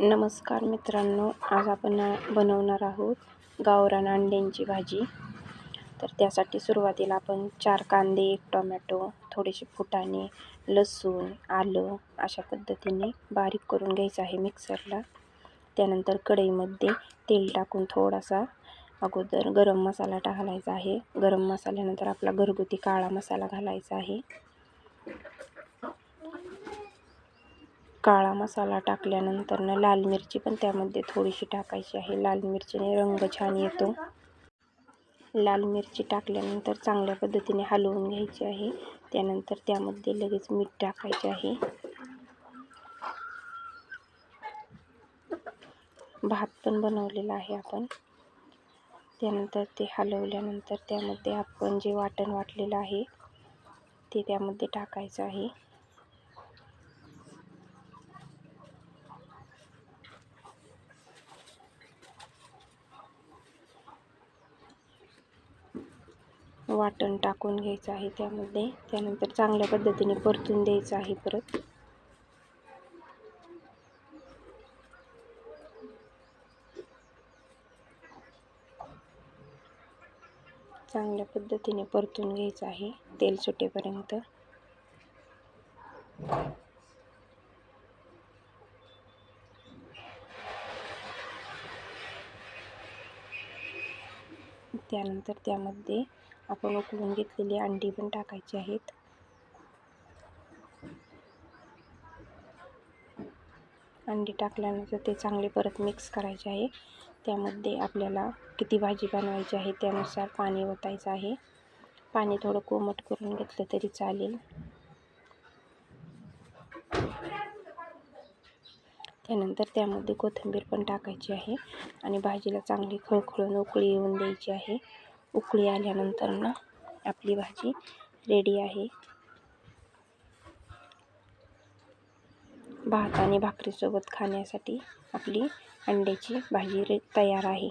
नमस्कार मित्रांनो आज आपण बनवणार आहोत गावरान अंड्यांची भाजी. तर त्यासाठी सुरुवातीला आपण चार कांदे एक टोमॅटो थोडेसे फुटाणे लसूण आलं अशा पद्धतीने बारीक करून घ्यायचं आहे मिक्सरला. त्यानंतर कढईमध्ये तेल टाकून थोडासा अगोदर गरम मसाला टाकायचा आहे. गरम मसाल्यानंतर आपला घरगुती काळा मसाला घालायचा आहे. काळा मसाला टाकल्यानंतर लाल मिरची पण त्यामध्ये थोडीशी टाकायची आहे. लाल मिरचीने रंग छान येतो. लाल मिरची टाकल्यानंतर चांगल्या पद्धतीने हलवून घ्यायची आहे. त्यानंतर त्यामध्ये लगेच मीठ टाकायचे आहे. भात पण बनवलेला आहे आपण. त्यानंतर ते हलवल्यानंतर त्यामध्ये आपण जे वाटण वाटलेलं आहे ते त्यामध्ये टाकायचं आहे. वाटण टाकून घ्यायचं आहे त्यामध्ये. त्यानंतर चांगल्या पद्धतीने परतून द्यायचं आहे परत. चांगल्या पद्धतीने परतून घ्यायचं आहे तेल सुटेपर्यंत. त्यानंतर त्यामध्ये आपण उकळून घेतलेली अंडी पण टाकायची आहेत. अंडी टाकल्यानंतर ते चांगले परत मिक्स करायचे आहे. त्यामध्ये आपल्याला किती भाजी बनवायची आहे त्यानुसार पाणी ओतायचं आहे. पाणी थोडं कोमट करून घेतलं तरी चालेल. त्यानंतर त्यामध्ये कोथिंबीर पण टाकायची आहे आणि भाजीला चांगली खळखळून उकळी येऊन द्यायची आहे. उकळी आल्यानंतर ना आपली भाजी रेडी आहे. भात आणि भाकरीसोबत खाण्यासाठी आपली अंड्याची भाजी रे तयार आहे.